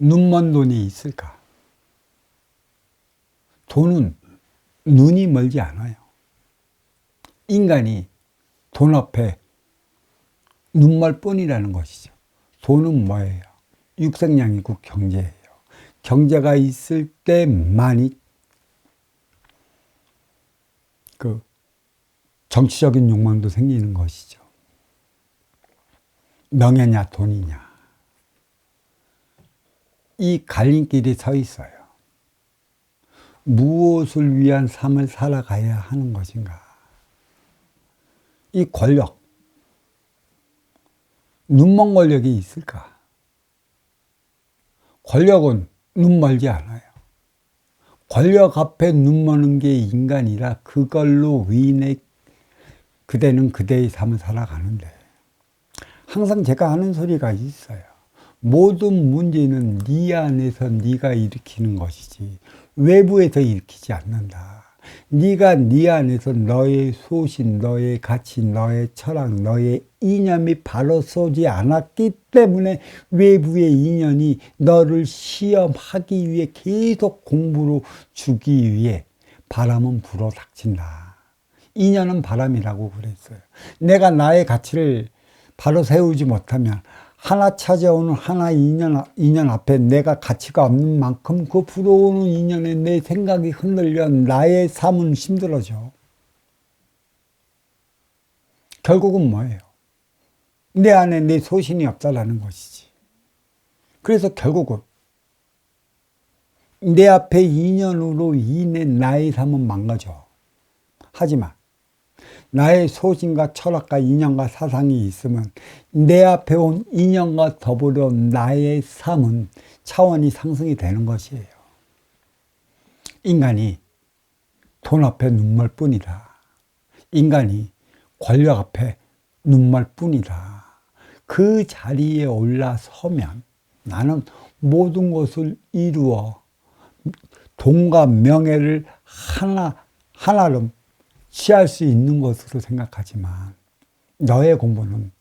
눈먼 돈이 있을까? 돈은 눈이 멀지 않아요. 인간이 돈 앞에 눈멀 뿐이라는 것이죠. 돈은 뭐예요? 육생량이고 경제예요. 경제가 있을 때만이 그 정치적인 욕망도 생기는 것이죠. 명예냐 돈이냐. 이 갈림길이 서 있어요. 무엇을 위한 삶을 살아가야 하는 것인가? 이 권력, 눈먼 권력이 있을까? 권력은 눈 멀지 않아요. 권력 앞에 눈 머는 게 인간이라 그걸로 위인해 그대는 그대의 삶을 살아가는데 항상 제가 하는 소리가 있어요. 모든 문제는 네 안에서 네가 일으키는 것이지 외부에서 일으키지 않는다. 네가 네 안에서 너의 소신, 너의 가치, 너의 철학, 너의 이념이 바로 서지 않았기 때문에 외부의 인연이 너를 시험하기 위해 계속 공부로 주기 위해 바람은 불어 닥친다. 인연은 바람이라고 그랬어요. 내가 나의 가치를 바로 세우지 못하면 하나 찾아오는 하나 인연, 인연 앞에 내가 가치가 없는 만큼 그 불어오는 인연에 내 생각이 흔들려 나의 삶은 힘들어져. 결국은 뭐예요? 내 안에 내 소신이 없다라는 것이지. 그래서 결국은 내 앞에 인연으로 인해 나의 삶은 망가져. 하지만 나의 소신과 철학과 인연과 사상이 있으면 내 앞에 온 인연과 더불어 나의 삶은 차원이 상승이 되는 것이에요. 인간이 돈 앞에 눈물 뿐이다. 인간이 권력 앞에 눈물 뿐이다. 그 자리에 올라서면 나는 모든 것을 이루어 돈과 명예를 하나, 하나로 취할 수 있는 것으로 생각하지만 너의 공부는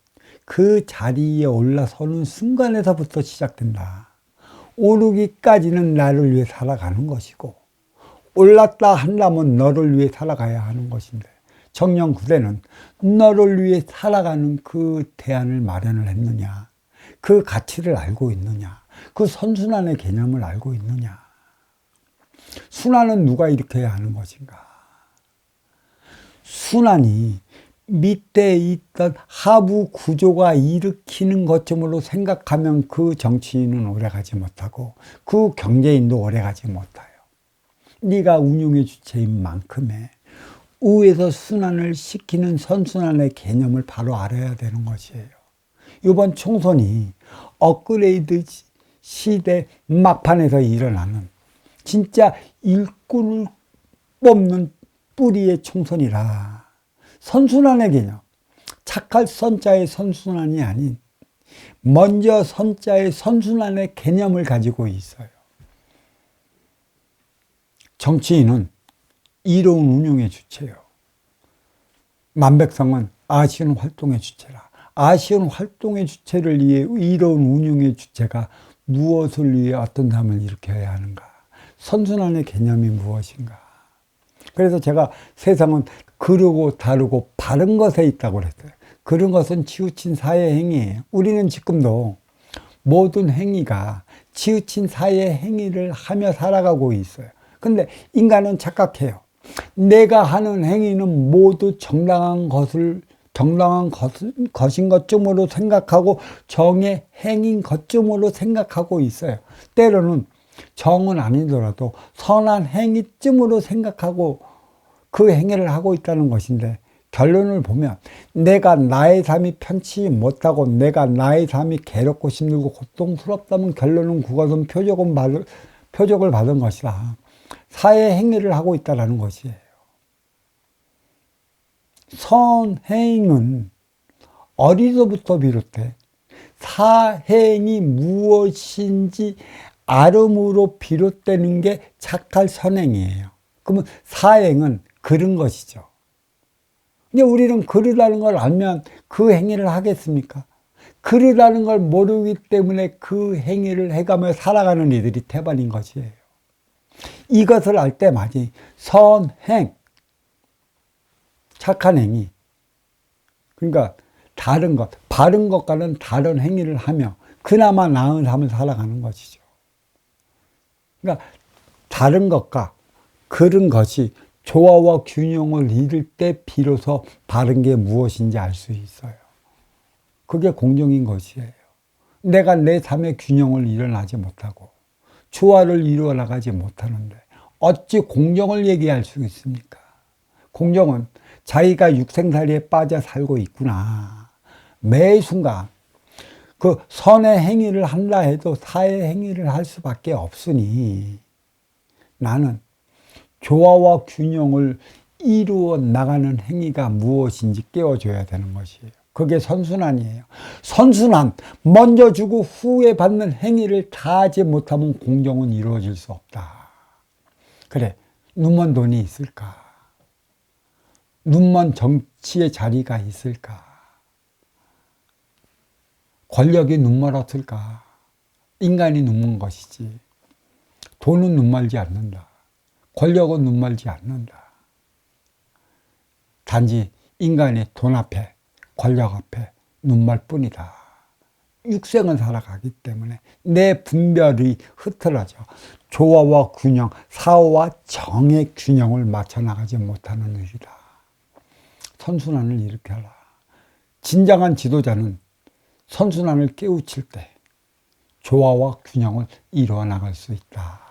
그 자리에 올라서는 순간에서부터 시작된다. 오르기까지는 나를 위해 살아가는 것이고 올랐다 한다면 너를 위해 살아가야 하는 것인데 청년 구대는 너를 위해 살아가는 그 대안을 마련을 했느냐 그 가치를 알고 있느냐 그 선순환의 개념을 알고 있느냐 순환은 누가 일으켜야 하는 것인가 순환이 밑에 있던 하부 구조가 일으키는 것쯤으로 생각하면 그 정치인은 오래가지 못하고 그 경제인도 오래가지 못해요. 네가 운용의 주체인 만큼의 우에서 순환을 시키는 선순환의 개념을 바로 알아야 되는 것이에요. 이번 총선이 업그레이드 시대 막판에서 일어나는 진짜 일꾼을 뽑는 뿌리의 총선이라 선순환의 개념 착할 선자의 선순환이 아닌 먼저 선자의 선순환의 개념을 가지고 있어요. 정치인은 이로운 운용의 주체요. 만백성은 아쉬운 활동의 주체라. 아쉬운 활동의 주체를 위해 이로운 운용의 주체가 무엇을 위해 어떤 삶을 일으켜야 하는가? 선순환의 개념이 무엇인가? 그래서 제가 세상은 그르고 다르고 바른 것에 있다고 그랬어요. 그런 것은 치우친 사회 행위예요. 우리는 지금도 모든 행위가 치우친 사회 행위를 하며 살아가고 있어요. 근데 인간은 착각해요. 내가 하는 행위는 모두 정당한 것을 정당한 것, 것인 것쯤으로 생각하고 정의 행인 것쯤으로 생각하고 있어요. 때로는 정은 아니더라도 선한 행위쯤으로 생각하고 그 행위를 하고 있다는 것인데 결론을 보면 내가 나의 삶이 편치 못하고 내가 나의 삶이 괴롭고 힘들고 고통스럽다면 결론은 그것은 표적은 받을, 표적을 받은 것이다. 사회 행위를 하고 있다는 것이에요. 선행은 어디서부터 비롯해 사행이 무엇인지 아름으로 비롯되는 게 착할 선행이에요. 그러면 사행은 그런 것이죠. 근데 우리는 그러다는 걸 알면 그 행위를 하겠습니까? 그러다는 걸 모르기 때문에 그 행위를 해가며 살아가는 이들이 태반인 것이에요. 이것을 알 때마지 선행, 착한 행위. 그러니까 다른 것, 바른 것과는 다른 행위를 하며 그나마 나은 삶을 살아가는 것이죠. 그러니까 다른 것과 그런 것이 조화와 균형을 이룰 때 비로소 바른 게 무엇인지 알 수 있어요. 그게 공정인 것이에요. 내가 내 삶의 균형을 일어나지 못하고 조화를 이루어 나가지 못하는데 어찌 공정을 얘기할 수 있습니까? 공정은 자기가 육생살이에 빠져 살고 있구나. 매 순간 그 선의 행위를 한다 해도 사의 행위를 할 수밖에 없으니 나는 조화와 균형을 이루어 나가는 행위가 무엇인지 깨워줘야 되는 것이에요. 그게 선순환이에요. 선순환, 먼저 주고 후에 받는 행위를 다 하지 못하면 공정은 이루어질 수 없다. 그래, 눈먼 돈이 있을까? 눈먼 정치의 자리가 있을까? 권력이 눈멀었을까? 인간이 눈먼 것이지. 돈은 눈멀지 않는다. 권력은 눈멀지 않는다. 단지 인간이 돈 앞에, 권력 앞에 눈멀 뿐이다. 육생을 살아가기 때문에 내 분별이 흐트러져 조화와 균형, 사후와 정의 균형을 맞춰 나가지 못하는 일이다. 선순환을 일으켜라. 진정한 지도자는 선순환을 깨우칠 때 조화와 균형을 이루어 나갈 수 있다.